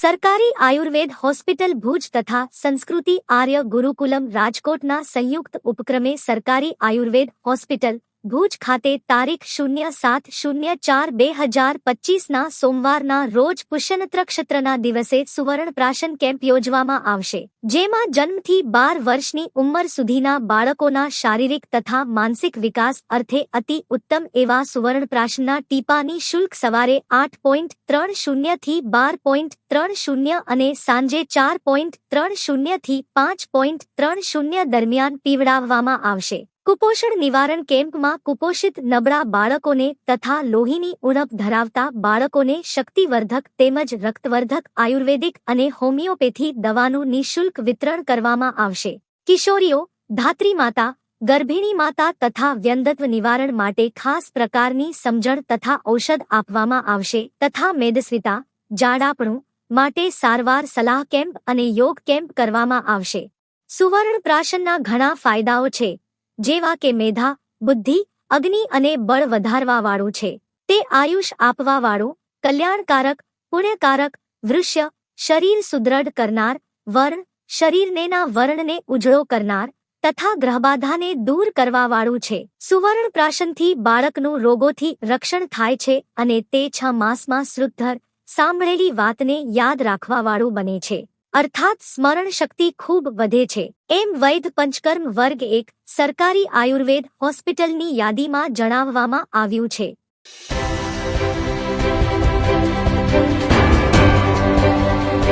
સરકારી આયુર્વેદ હોસ્પિટલ ભુજ તથા સંસ્કૃતિ આર્ય ગુરુકુલમ રાજકોટના સંયુક્ત ઉપક્રમે સરકારી આયુર્વેદ હોસ્પિટલ ભુજ ખાતે તારીખ શૂન્ય સાત શૂન્ય ચાર બે હજાર પચીસના સોમવારના રોજ પુષ્યનત્રક્ષત્રના દિવસે સુવર્ણ પ્રાશન કેમ્પ યોજવામાં આવશે, જેમાં જન્મથી બાર વર્ષની ઉંમર સુધીના બાળકોના શારીરિક તથા માનસિક વિકાસ અર્થે અતિ ઉત્તમ એવા સુવર્ણ પ્રાશનના ટીપાની શુલ્ક સવારે આઠ પોઈન્ટ ત્રણ શૂન્યથી બાર પોઈન્ટ ત્રણ શૂન્ય અને સાંજે ચાર પોઈન્ટ ત્રણ શૂન્યથી પાંચ પોઈન્ટ ત્રણ શૂન્ય દરમિયાન પીવડાવવામાં આવશે. કુપોષણ નિવારણ કેમ્પમાં કુપોષિત નબળા બાળકોને તથા લોહીની ઉણપ ધરાવતા બાળકોને શક્તિવર્ધક તેમજ રક્તવર્ધક આયુર્વેદિક અને હોમિયોપેથી દવાનું નિઃશુલ્ક વિતરણ કરવામાં આવશે. કિશોરીઓ, ધાત્રી માતા, ગર્ભિણી માતા તથા વ્યંગત્વ નિવારણ માટે ખાસ પ્રકારની સમજણ તથા ઔષધ આપવામાં આવશે તથા મેદસ્વિતા, જાડાપણું માટે સારવાર સલાહ કેમ્પ અને યોગ કેમ્પ કરવામાં આવશે. સુવર્ણ પ્રાશનના ઘણા ફાયદાઓ છે. જેવા કે મેધા, બુદ્ધિ, અગ્નિ અને બળ વધારવાવાળું છે. તે આયુષ આપવાવાળું, કલ્યાણકારક, પુણ્યકારક, વૃષ્ય, શરીર સુદ્રઢ કરનાર, વર્ણ શરીરનેના વર્ણને ઉજળો કરનાર તથા ગ્રહબાધાને દૂર કરવાવાળું છે. સુવર્ણ પ્રાશનથી બાળકનું રોગોથી રક્ષણ થાય છે અને તે છ માસમાં શ્રુદ્ધર, સાંભળેલી વાતને યાદ રાખવાવાળું બને છે. અર્થાત સ્મરણ શક્તિ ખૂબ વધે છે. એમ વૈધ પંચકર્મ વર્ગ એક સરકારી આયુર્વેદ હોસ્પિટલની યાદીમાં જણાવવામાં આવ્યું છે.